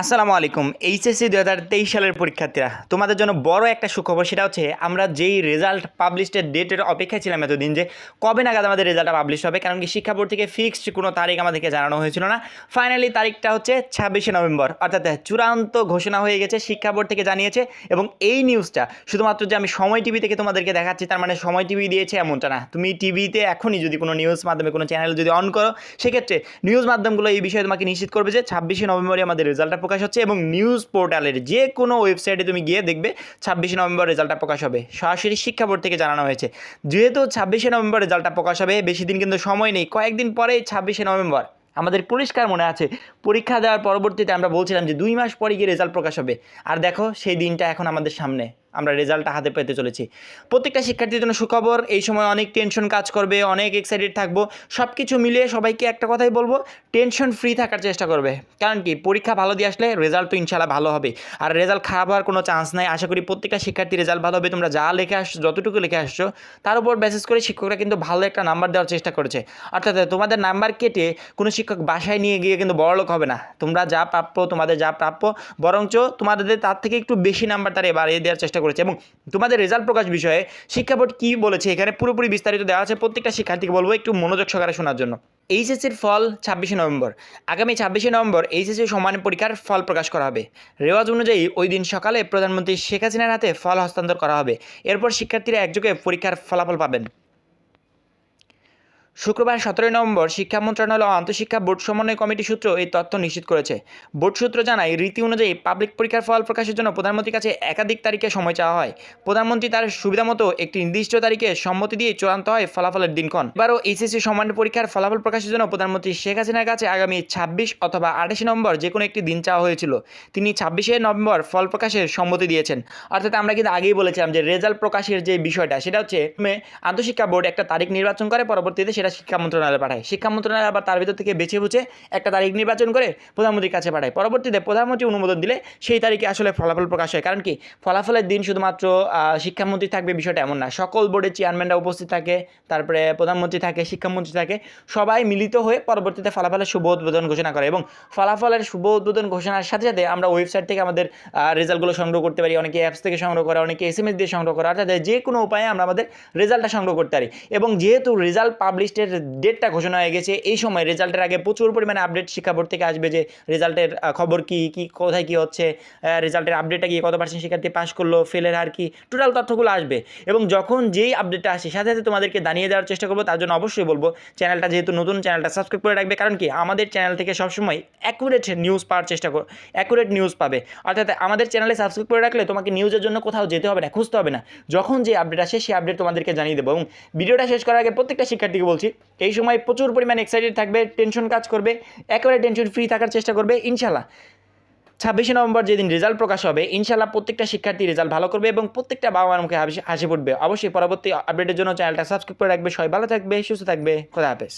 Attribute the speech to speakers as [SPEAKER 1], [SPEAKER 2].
[SPEAKER 1] আসসালামু আলাইকুম, এইচএসসি দু হাজার তেইশ সালের পরীক্ষার্থীরা, তোমাদের জন্য বড় একটা সুখবর সেটা হচ্ছে আমরা যেই রেজাল্ট পাবলিশের ডেটের অপেক্ষায় ছিলাম এতদিন যে কবে নাগাদ আমাদের রেজাল্টটা পাবলিশ হবে, কারণ কি শিক্ষা বোর্ড থেকে ফিক্সড কোনো তারিখ আমাদেরকে জানানো হয়েছিল না। ফাইনালি তারিখটা হচ্ছে ছাব্বিশে নভেম্বর, অর্থাৎ চূড়ান্ত ঘোষণা হয়ে গেছে, শিক্ষা বোর্ড থেকে জানিয়েছে এবং এই নিউজটা শুধুমাত্র যে আমি সময় টিভি থেকে তোমাদেরকে দেখাচ্ছি, তার মানে সময় টিভি দিয়েছে এমনটা না। তুমি টিভিতে এখনই যদি কোনো নিউজ মাধ্যমে, কোনো চ্যানেল যদি অন করো, সেক্ষেত্রে নিউজ মাধ্যমগুলো এই বিষয়ে তোমাকে নিশ্চিত করবে যে ছাব্বিশে নভেম্বরে আমাদের রেজাল্টটা প্রকাশ হচ্ছে এবং নিউজ পোর্টালের যে কোনো ওয়েবসাইটে তুমি গিয়ে দেখবে ছাব্বিশে নভেম্বর রেজাল্টটা প্রকাশ হবে। সরাসরি শিক্ষা বোর্ড থেকে জানানো হয়েছে। যেহেতু ছাব্বিশে নভেম্বর রেজাল্টটা প্রকাশ হবে, বেশি দিন কিন্তু সময় নেই। কয়েকদিন পরেই ছাব্বিশে নভেম্বর। আমাদের পরিষ্কার মনে আছে, পরীক্ষা দেওয়ার পরবর্তীতে আমরা বলছিলাম যে দুই মাস পরে গিয়ে রেজাল্ট প্রকাশ হবে। আর দেখো, সেই দিনটা এখন আমাদের সামনে। আমরা রেজাল্টটা হাতে পেতে চলেছি। প্রত্যেকটা শিক্ষার্থীর জন্য সুখবর, এই সময় অনেক টেনশন কাজ করবে, অনেক এক্সাইটেড থাকব। সব কিছু মিলিয়ে সবাইকে একটা কথাই বলব, টেনশন ফ্রি থাকার চেষ্টা করবে। কারণ কি? পরীক্ষা ভালো দিয়ে আসলে রেজাল্ট তো ইনশাল্লাহ ভালো হবে। আর রেজাল্ট খারাপ হওয়ার কোনো চান্স নাই। আশা করি প্রত্যেকটা শিক্ষার্থী রেজাল্ট ভালো হবে। তোমরা যা লিখে আসছো, যতটুকু লিখে আসছো, তার উপর বেসিস করে শিক্ষকরা কিন্তু ভালো একটা নাম্বার দেওয়ার চেষ্টা করেছে। অর্থাৎ তোমাদের নাম্বার কেটে কোনো শিক্ষক বাসায় নিয়ে গিয়ে কিন্তু বড়লোক হবে না। তোমরা যা প্রাপ্য, তোমাদের যা প্রাপ্য, বরঞ্চ তোমাদের তার থেকে একটু বেশি নাম্বার তারা বাড়িয়ে দেওয়ার চেষ্টা করেছে এবং তোমাদের রেজাল্ট প্রকাশ বিষয়ে শিক্ষা বোর্ড কী বলেছে? এখানে পুরোপুরি বিস্তারিত দেওয়া আছে। প্রত্যেকটা শিক্ষার্থীকে বলব একটু মনোযোগ সহকারে শোনার জন্য। এইচএসসির ফল ছাব্বিশে নভেম্বর। আগামী ছাব্বিশে নভেম্বর এইচএসসি সমান পরীক্ষার ফল প্রকাশ করা হবে। রেওয়াজ অনুযায়ী ওই দিন সকালে প্রধানমন্ত্রী শেখ হাসিনার হাতে ফল হস্তান্তর করা হবে। এরপর শিক্ষার্থীরা একযোগে পরীক্ষার ফলাফল পাবেন। শুক্রবার সতেরোই নভেম্বর শিক্ষা মন্ত্রণালয় ও আন্তঃশিক্ষা বোর্ড সমন্বয় কমিটি সূত্র এই তথ্য নিশ্চিত করেছে। বোর্ড সূত্র জানায়, রীতি অনুযায়ী পাবলিক পরীক্ষার ফল প্রকাশের জন্য প্রধানমন্ত্রীর কাছে একাধিক তারিখে সময় চাওয়া হয়। প্রধানমন্ত্রী তার সুবিধামতো একটি নির্দিষ্ট তারিখে সম্মতি দিয়ে চূড়ান্ত হয় ফলাফলের দিনক্ষণ। এবারও এইচএসসি সমান পরীক্ষার ফলাফল প্রকাশের জন্য প্রধানমন্ত্রী শেখ হাসিনার কাছে আগামী ছাব্বিশ অথবা আঠাশে নভেম্বর যে কোনো একটি দিন চাওয়া হয়েছিল। তিনি ছাব্বিশে নভেম্বর ফল প্রকাশের সম্মতি দিয়েছেন। অর্থাৎ আমরা কিন্তু আগেই বলেছিলাম যে রেজাল্ট প্রকাশের যে বিষয়টা, সেটা হচ্ছে আন্তঃশিক্ষা বোর্ড একটা তারিখ নির্বাচন করে, পরবর্তীতে সেটা শিক্ষা মন্ত্রণালয়ে পাঠায়। শিক্ষা মন্ত্রণালয় আবার তার ভিতর থেকে বেছে বুঝে একটা তারিখ নির্বাচন করে প্রধানমন্ত্রীর কাছে পাঠায়। পরবর্তীতে প্রধানমন্ত্রী অনুমোদন দিলে সেই তারিখে আসলে ফলাফল প্রকাশ হয়। কারণ কি? ফলাফলের দিন শুধুমাত্র শিক্ষামন্ত্রী থাকবে বিষয়টা এমন না। সকল বোর্ডের চেয়ারম্যানরা উপস্থিত থাকে, তারপরে প্রধানমন্ত্রী থাকে, শিক্ষামন্ত্রী থাকে, সবাই মিলিত হয়ে পরবর্তীতে ফলাফলের শুভ উদ্বোধন ঘোষণা করে এবং ফলাফলের শুভ উদ্বোধন ঘোষণার সাথে সাথে আমরা ওয়েবসাইট থেকে আমাদের রেজাল্টগুলো সংগ্রহ করতে পারি। অনেকে অ্যাপস থেকে সংগ্রহ করে, অনেকে এস দিয়ে সংগ্রহ করে। অর্থাৎ যে কোনো উপায়ে আমরা আমাদের রেজাল্টটা সংগ্রহ করতে পারি। এবং যেহেতু রেজাল্ট পাবলিশের ডেটটা ঘোষণা হয়ে গেছে। এই সময় রেজাল্টের আগে প্রচুর পরিমাণে আপডেট শিক্ষা বোর্ড থেকে আসবে যে রেজাল্টের খবর কি কি, কোথায় কি হচ্ছে রেজাল্টের আপডেটটা কি কত পার্সেন্ট শিক্ষার্থী পাস করল ফেলের আর কি টোটাল তথ্যগুলো আসবে। এবং যখন যেই আপডেটটা আসে, সাথে সাথে তোমাদেরকে জানিয়ে দেওয়ার চেষ্টা করব, তার জন্য অবশ্যই বলব, চ্যানেলটা যেহেতু নতুন, চ্যানেলটা সাবস্ক্রাইব করে রাখবে, কারণ কি, আমাদের চ্যানেল থেকে সবসময় অ্যাকুরেট নিউজ পাওয়ার চেষ্টা করো অ্যাকুরেট নিউজ পাবে। অর্থাৎ আমাদের চ্যানেলে সাবস্ক্রাইব করে রাখলে তোমাকে নিউজের জন্য কোথাও যেতে হবে না, খুঁজতে হবে না। যখন যে আপডেট আসে, সেই আপডেট তোমাদেরকে জানিয়ে দেবো। এবং ভিডিওটা শেষ করার আগে প্রত্যেকটা শিক্ষার্থীকে বলছি এই সময় প্রচুর পরিমাণে এক্সাইটেড থাকবে টেনশন কাজ করবে, একেবারে টেনশন ফ্রি থাকার চেষ্টা করবে ইনশাল্লাহ ছাব্বিশে নভেম্বর যেদিন রেজাল্ট প্রকাশ হবে ইনশাল্লাহ প্রত্যেকটা শিক্ষার্থী রেজাল্ট ভালো করবে এবং প্রত্যেকটা বাবা মার মুখে হাসি হাসি ফুটবে। অবশ্যই পরবর্তী আপডেটের জন্য চ্যানেলটা সাবস্ক্রাইব করে রাখবে। সবাই ভালো থাকবে, সুস্থ থাকবে। খোদা হাফেজ।